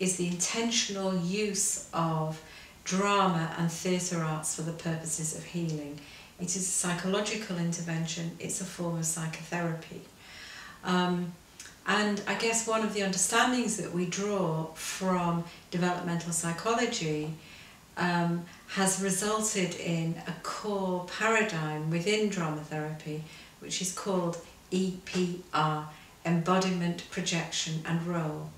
is the intentional use of drama and theatre arts for the purposes of healing. It is a psychological intervention, it's a form of psychotherapy. Um, and I guess one of the understandings that we draw from developmental psychology um, has resulted in a core paradigm within drama therapy, which is called EPR, Embodiment, Projection and Role.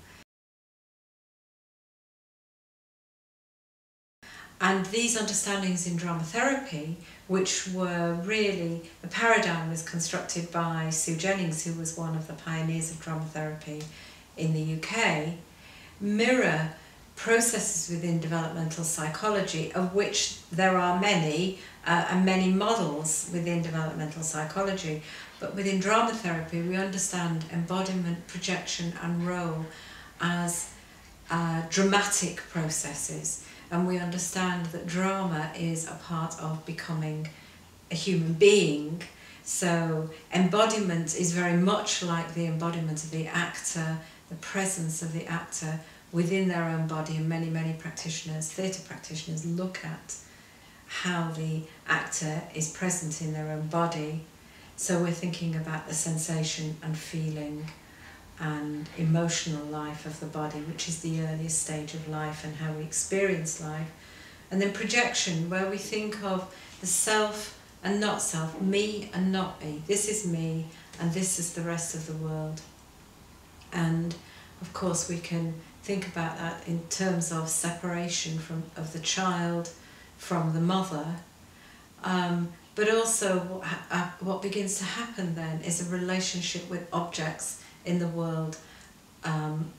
And these understandings in drama therapy, which were really, the paradigm was constructed by Sue Jennings, who was one of the pioneers of drama therapy in the UK, mirror processes within developmental psychology, of which there are many, uh, and many models within developmental psychology. But within drama therapy, we understand embodiment, projection, and role as uh, dramatic processes and we understand that drama is a part of becoming a human being. So, embodiment is very much like the embodiment of the actor, the presence of the actor within their own body, and many, many practitioners, theatre practitioners, look at how the actor is present in their own body. So, we're thinking about the sensation and feeling and emotional life of the body, which is the earliest stage of life and how we experience life. And then projection, where we think of the self and not self, me and not me. This is me and this is the rest of the world. And of course, we can think about that in terms of separation from of the child from the mother. Um, but also, what, what begins to happen then is a relationship with objects in the world um,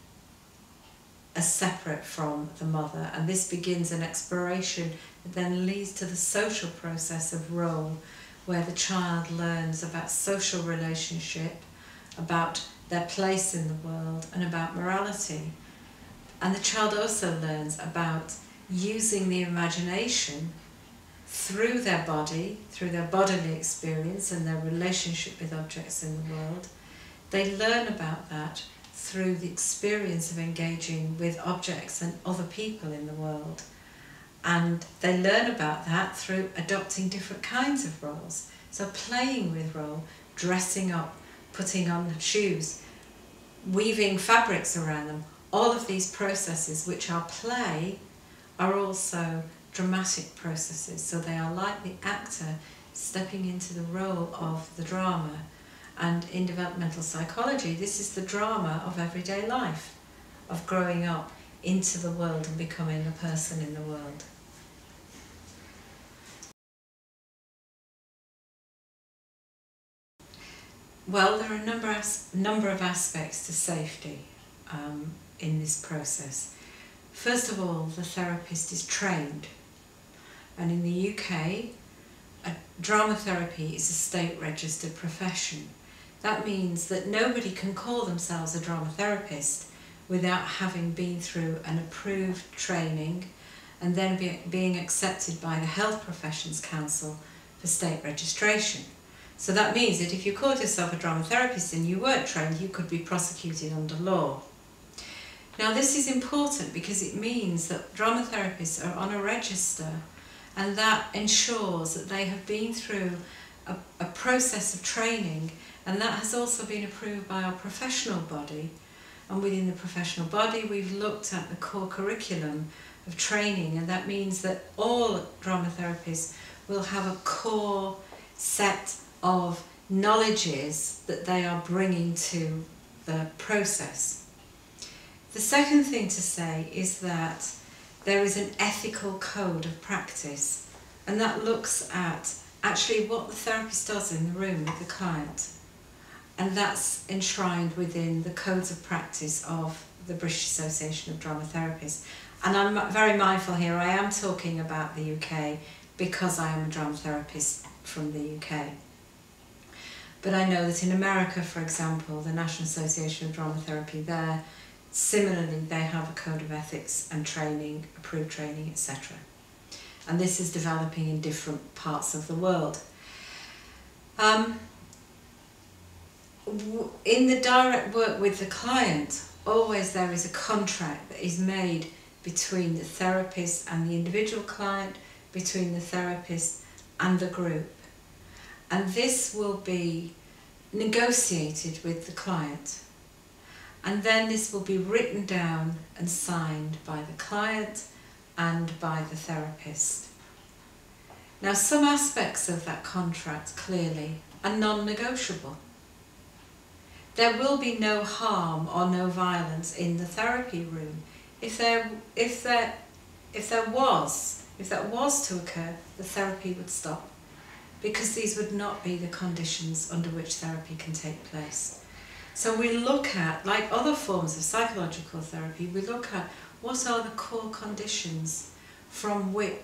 as separate from the mother. And this begins an exploration that then leads to the social process of role, where the child learns about social relationship, about their place in the world, and about morality. And the child also learns about using the imagination through their body, through their bodily experience and their relationship with objects in the world, they learn about that through the experience of engaging with objects and other people in the world. And they learn about that through adopting different kinds of roles. So playing with role, dressing up, putting on shoes, weaving fabrics around them, all of these processes which are play are also dramatic processes. So they are like the actor stepping into the role of the drama and in developmental psychology, this is the drama of everyday life, of growing up into the world and becoming a person in the world. Well, there are a number, number of aspects to safety um, in this process. First of all, the therapist is trained. And in the UK, drama therapy is a state registered profession. That means that nobody can call themselves a drama therapist without having been through an approved training and then be, being accepted by the Health Professions Council for state registration. So that means that if you called yourself a drama therapist and you weren't trained, you could be prosecuted under law. Now this is important because it means that drama therapists are on a register and that ensures that they have been through a, a process of training and that has also been approved by our professional body. And within the professional body, we've looked at the core curriculum of training, and that means that all drama therapists will have a core set of knowledges that they are bringing to the process. The second thing to say is that there is an ethical code of practice, and that looks at actually what the therapist does in the room with the client and that's enshrined within the codes of practice of the British Association of Drama Therapists. And I'm very mindful here, I am talking about the UK because I am a drama therapist from the UK. But I know that in America, for example, the National Association of Drama Therapy there, similarly, they have a code of ethics and training, approved training, etc. And this is developing in different parts of the world. Um, in the direct work with the client, always there is a contract that is made between the therapist and the individual client, between the therapist and the group. And this will be negotiated with the client. And then this will be written down and signed by the client and by the therapist. Now, some aspects of that contract clearly are non negotiable. There will be no harm or no violence in the therapy room. If there, if there, if there was, if that was to occur, the therapy would stop because these would not be the conditions under which therapy can take place. So we look at, like other forms of psychological therapy, we look at what are the core conditions from which,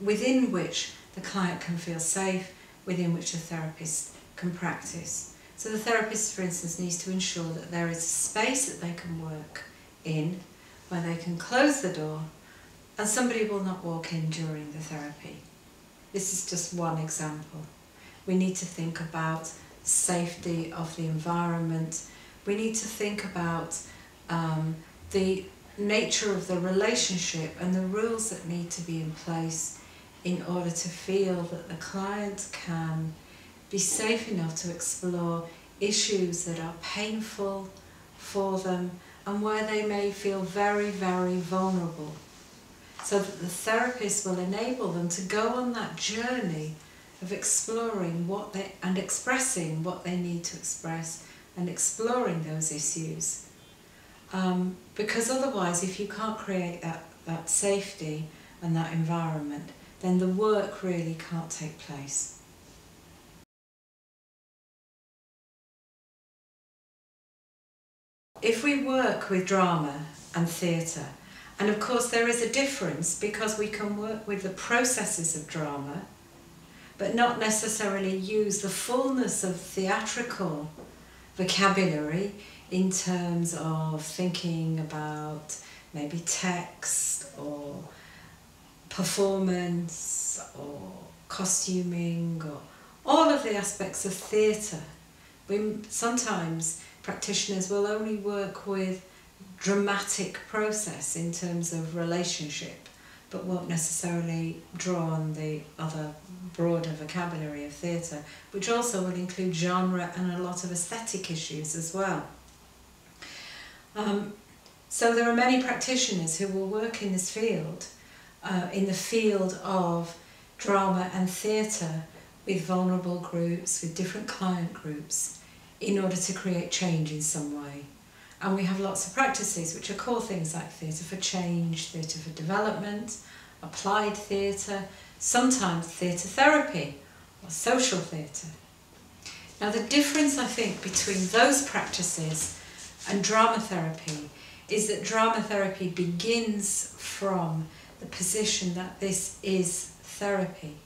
within which the client can feel safe, within which the therapist can practice. So the therapist, for instance, needs to ensure that there is a space that they can work in, where they can close the door, and somebody will not walk in during the therapy. This is just one example. We need to think about safety of the environment. We need to think about um, the nature of the relationship and the rules that need to be in place in order to feel that the client can be safe enough to explore issues that are painful for them and where they may feel very, very vulnerable. So that the therapist will enable them to go on that journey of exploring what they and expressing what they need to express and exploring those issues. Um, because otherwise, if you can't create that, that safety and that environment, then the work really can't take place. If we work with drama and theatre, and of course there is a difference because we can work with the processes of drama, but not necessarily use the fullness of theatrical vocabulary in terms of thinking about maybe text or performance or costuming or all of the aspects of theatre. We sometimes practitioners will only work with dramatic process in terms of relationship, but won't necessarily draw on the other broader vocabulary of theatre, which also will include genre and a lot of aesthetic issues as well. Um, so there are many practitioners who will work in this field, uh, in the field of drama and theatre, with vulnerable groups, with different client groups, in order to create change in some way. And we have lots of practices which are core things like theatre for change, theatre for development, applied theatre, sometimes theatre therapy or social theatre. Now the difference I think between those practices and drama therapy is that drama therapy begins from the position that this is therapy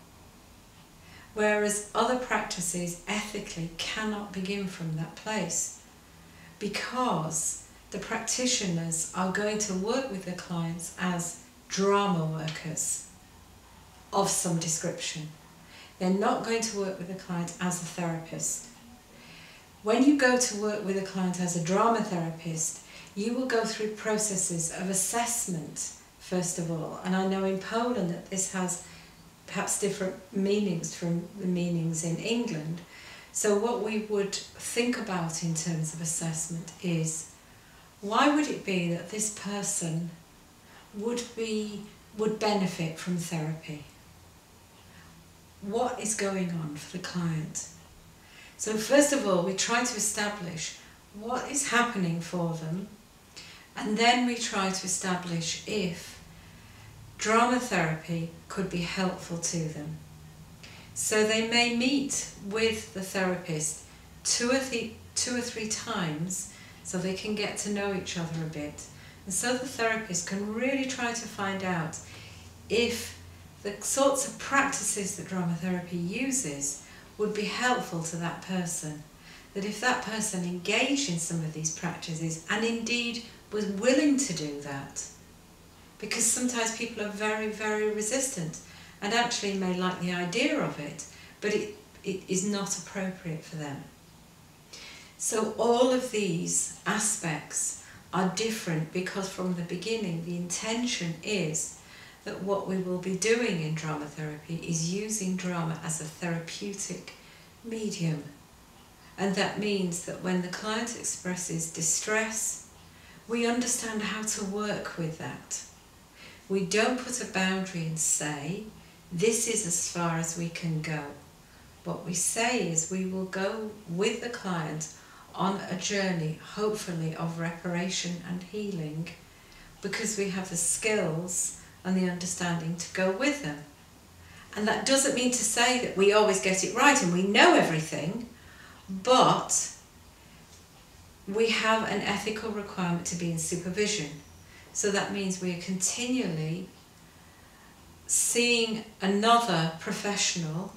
whereas other practices ethically cannot begin from that place because the practitioners are going to work with the clients as drama workers of some description. They're not going to work with the client as a therapist. When you go to work with a client as a drama therapist, you will go through processes of assessment, first of all. And I know in Poland that this has perhaps different meanings from the meanings in England. So what we would think about in terms of assessment is why would it be that this person would be would benefit from therapy? What is going on for the client? So first of all, we try to establish what is happening for them and then we try to establish if drama therapy could be helpful to them. So they may meet with the therapist two or, three, two or three times so they can get to know each other a bit. And so the therapist can really try to find out if the sorts of practices that drama therapy uses would be helpful to that person. That if that person engaged in some of these practices and indeed was willing to do that, because sometimes people are very, very resistant and actually may like the idea of it, but it, it is not appropriate for them. So all of these aspects are different because from the beginning the intention is that what we will be doing in drama therapy is using drama as a therapeutic medium. And that means that when the client expresses distress, we understand how to work with that. We don't put a boundary and say, this is as far as we can go. What we say is we will go with the client on a journey, hopefully, of reparation and healing because we have the skills and the understanding to go with them. And that doesn't mean to say that we always get it right and we know everything, but we have an ethical requirement to be in supervision. So that means we are continually seeing another professional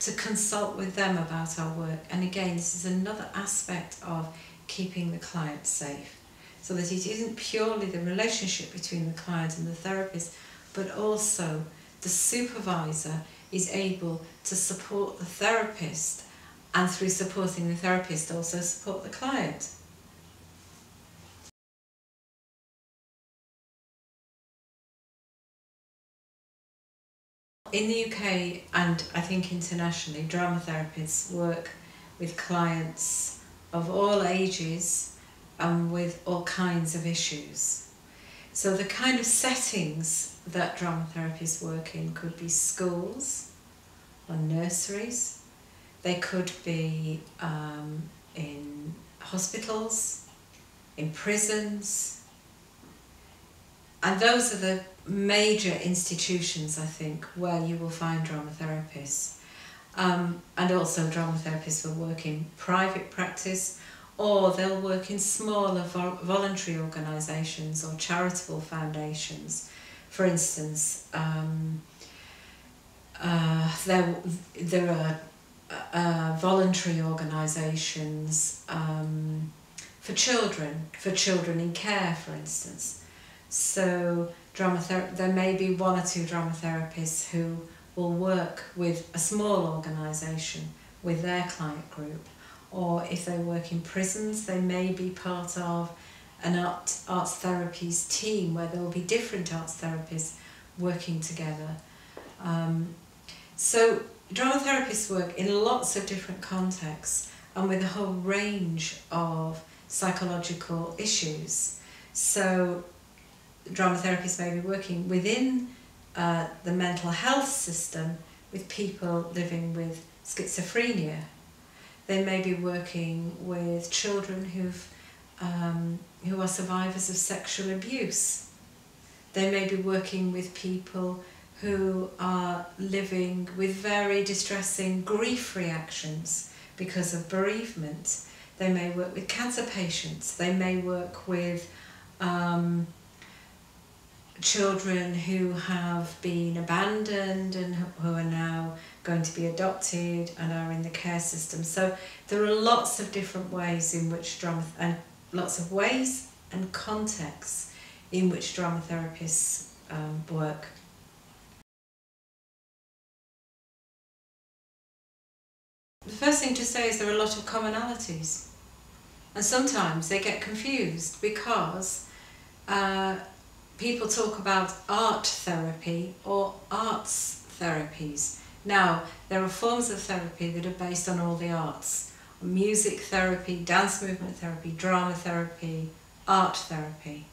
to consult with them about our work. And again, this is another aspect of keeping the client safe. So that it isn't purely the relationship between the client and the therapist, but also the supervisor is able to support the therapist and through supporting the therapist also support the client. In the UK and I think internationally, drama therapists work with clients of all ages and with all kinds of issues. So the kind of settings that drama therapists work in could be schools or nurseries. They could be um, in hospitals, in prisons. And those are the major institutions, I think, where you will find drama therapists. Um, and also drama therapists will work in private practice or they'll work in smaller vo voluntary organisations or charitable foundations. For instance, um, uh, there, there are uh, voluntary organisations um, for children, for children in care, for instance. So drama ther- there may be one or two drama therapists who will work with a small organisation with their client group or if they work in prisons they may be part of an art, arts therapies team where there will be different arts therapists working together. Um, so drama therapists work in lots of different contexts and with a whole range of psychological issues. So drama therapists may be working within uh, the mental health system with people living with schizophrenia. They may be working with children who've, um, who are survivors of sexual abuse. They may be working with people who are living with very distressing grief reactions because of bereavement. They may work with cancer patients. They may work with um, children who have been abandoned and who are now going to be adopted and are in the care system. So there are lots of different ways in which drama and lots of ways and contexts in which drama therapists um, work. The first thing to say is there are a lot of commonalities and sometimes they get confused because uh, people talk about art therapy or arts therapies. Now, there are forms of therapy that are based on all the arts. Music therapy, dance movement therapy, drama therapy, art therapy.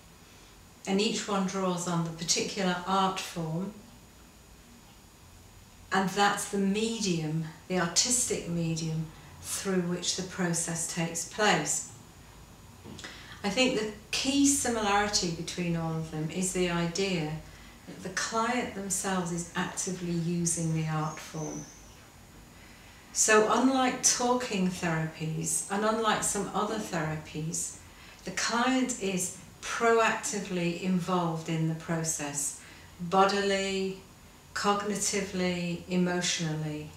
And each one draws on the particular art form and that's the medium, the artistic medium through which the process takes place. I think the key similarity between all of them is the idea that the client themselves is actively using the art form. So unlike talking therapies and unlike some other therapies, the client is proactively involved in the process, bodily, cognitively, emotionally.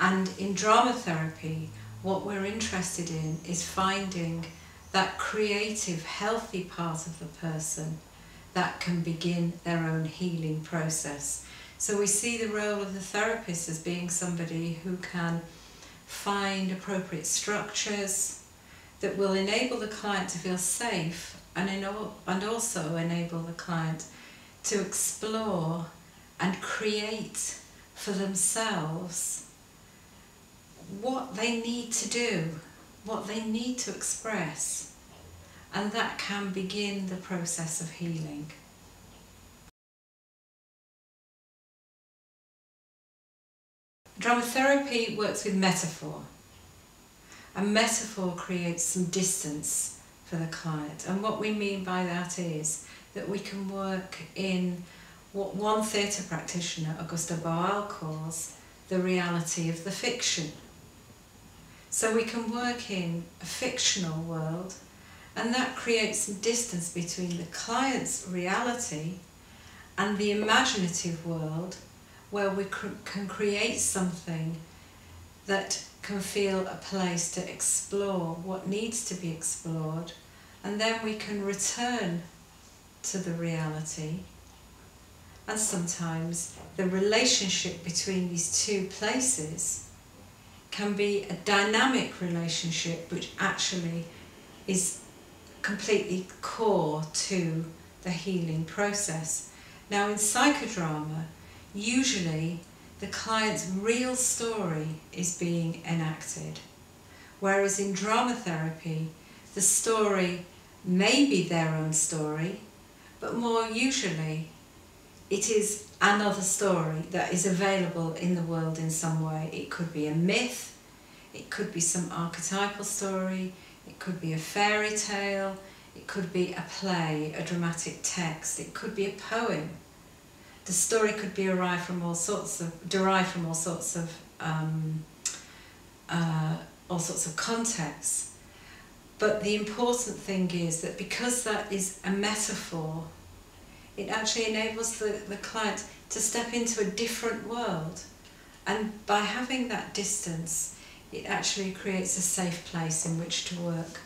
And in drama therapy, what we're interested in is finding that creative, healthy part of the person that can begin their own healing process. So we see the role of the therapist as being somebody who can find appropriate structures that will enable the client to feel safe and, and also enable the client to explore and create for themselves what they need to do, what they need to express, and that can begin the process of healing. Drama therapy works with metaphor. A metaphor creates some distance for the client. And what we mean by that is that we can work in what one theatre practitioner, Augusta Boal, calls the reality of the fiction. So we can work in a fictional world and that creates some distance between the client's reality and the imaginative world where we cr can create something that can feel a place to explore what needs to be explored and then we can return to the reality. And sometimes the relationship between these two places can be a dynamic relationship which actually is completely core to the healing process. Now in psychodrama, usually the client's real story is being enacted, whereas in drama therapy, the story may be their own story, but more usually it is another story that is available in the world in some way. It could be a myth, it could be some archetypal story, it could be a fairy tale, it could be a play, a dramatic text, it could be a poem. The story could be derived from all sorts of derived from all sorts of um, uh, all sorts of contexts. But the important thing is that because that is a metaphor it actually enables the, the client to step into a different world. And by having that distance, it actually creates a safe place in which to work.